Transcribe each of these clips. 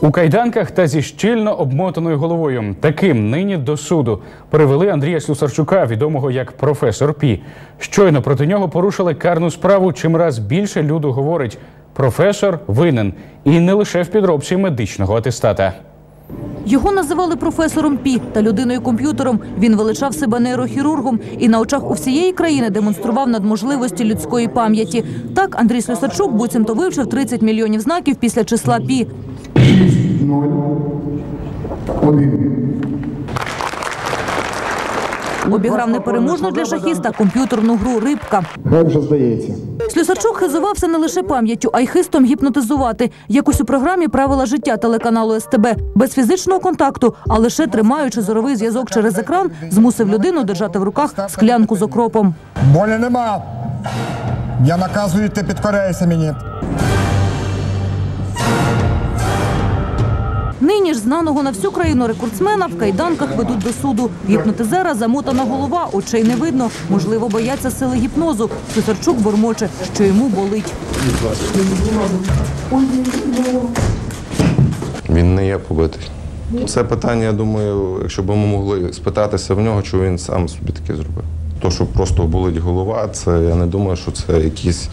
У кайданках та зі щільно обмотаною головою. Таким нині до суду привели Андрія Слюсарчука, відомого як професор Пі. Щойно проти нього порушили карну справу. Чим раз більше люду говорить, професор винен і не лише в підробці медичного атестата. Його називали професором Пі та людиною комп'ютером. Він величав себе нейрохірургом і на очах у всієї країни демонстрував надможливості людської пам'яті. Так Андрій Слюсарчук буцімто вивчив 30 мільйонів знаків після числа Пі. Обіграв непереможну для шахіста комп'ютерну гру Рибка. Хай вже здається. Слюсарчук хизувався не лише пам'яттю, а й хистом гіпнотизувати. Якось у програмі правила життя телеканалу СТБ без фізичного контакту, а лише тримаючи зоровий зв'язок через екран, змусив людину держати в руках склянку з окропом. Болі нема. Я наказую, ти підкоряйся мені. Нині ж знаного на всю країну рекордсмена в кайданках ведуть до суду. Гіпнотизера замотана голова, очей не видно. Можливо, бояться сили гіпнозу. Слюсарчук бормоче, що йому болить. Він не є побитий. Це питання, я думаю, якщо б ми могли спитатися в нього, чи він сам собі таке зробив. То, що просто болить голова, це я не думаю, що це якийсь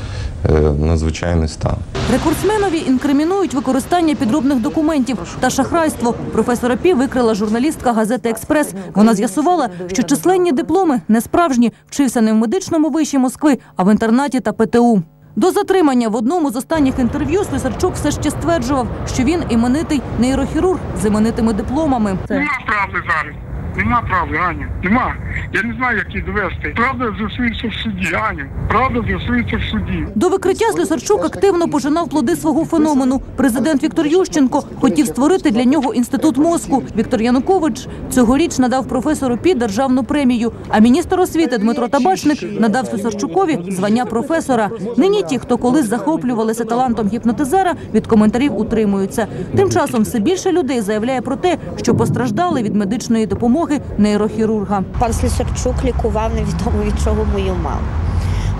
е, надзвичайний стан. Рекордсменові інкримінують використання підробних документів та шахрайство. Професора Пі викрила журналістка газети Експрес. Вона з'ясувала, що численні дипломи не справжні. Вчився не в медичному виші Москви, а в інтернаті та ПТУ. До затримання в одному з останніх інтерв'ю Слюсарчук все ще стверджував, що він іменитий нейрохірург з іменитими дипломами. Нема правди зараз. Нема правди, Аня. Нема. Я не знаю, як її довести. Правда з'ясується в суді, Аня. Правда з'ясується в суді. До викриття Слюсарчук активно пожинав плоди свого феномену. Президент Віктор Ющенко хотів створити для нього інститут мозку. Віктор Янукович цьогоріч надав професору Пі державну премію. А міністр освіти Дмитро Табачник надав Слюсарчукові звання професора. Нині ті, хто колись захоплювалися талантом гіпнотизера, від коментарів утримуються. Тим часом все більше людей заявляє про те, що постраждали від медичної допомоги нейрохірурга. Пан Слісарчук лікував невідомо від чого мою маму.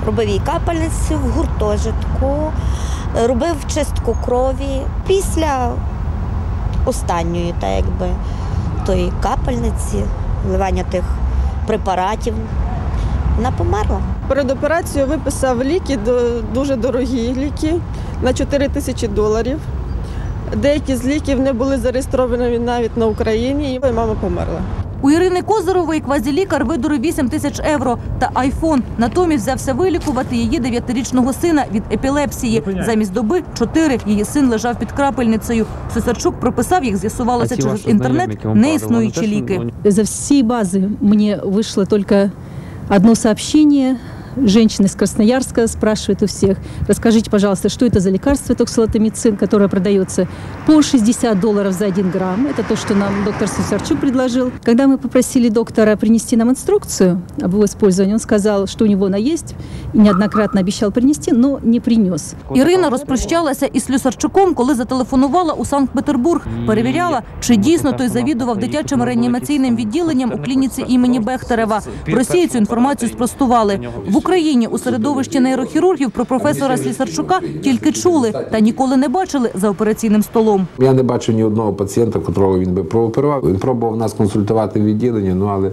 Робив їй капельниці в гуртожитку, робив чистку крові. Після останньої, так якби, тої капельниці, вливання тих препаратів, вона померла. Перед операцією виписав ліки, дуже дорогі ліки на 4 тисячі доларів. Деякі з ліків не були зареєстровані навіть на Україні, і мама померла. У Ірини Козирової квазілікар видурив 8 тисяч євро та айфон. Натомість взявся вилікувати її дев'ятирічного сина від епілепсії. Замість доби чотири її син лежав під крапельницею. Сесарчук прописав їх, з'ясувалося через інтернет, неіснуючі ліки. За всі бази мені вийшло только одне сообщение. Женщина из Красноярска спрашивает у всех, расскажите, пожалуйста, что это за лекарство токсилотомицин, которое продается по 60 долларов за 1 грамм. Это то, что нам доктор Сусарчук предложил. Когда мы попросили доктора принести нам инструкцию об его использовании, он сказал, что у него она есть, и неоднократно обещал принести, но не принес. Ірина розпрощалася із Слюсарчуком, коли зателефонувала у Санкт-Петербург. Перевіряла, чи дійсно той завідував дитячим реанімаційним відділенням у клініці імені Бехтерева. В Росії цю інформацію спростували. В Україні у середовищі нейрохірургів про професора Слісарчука тільки чули та ніколи не бачили за операційним столом. Я не бачу ні одного пацієнта, котрого він би прооперував. Він пробував нас консультувати в відділенні, ну але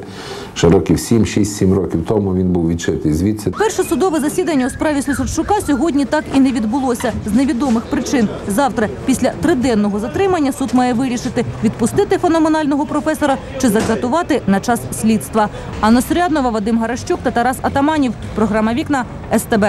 ще років 7, 6-7 років тому він був відшитий звідси. Перше судове засідання у справі Слісарчука сьогодні так і не відбулося з невідомих причин. Завтра, після триденного затримання, суд має вирішити відпустити феноменального професора чи закатувати на час слідства. Анна Суряднова, Вадим Гаращук та Тарас Атаманів. Програма Вікна СТБ.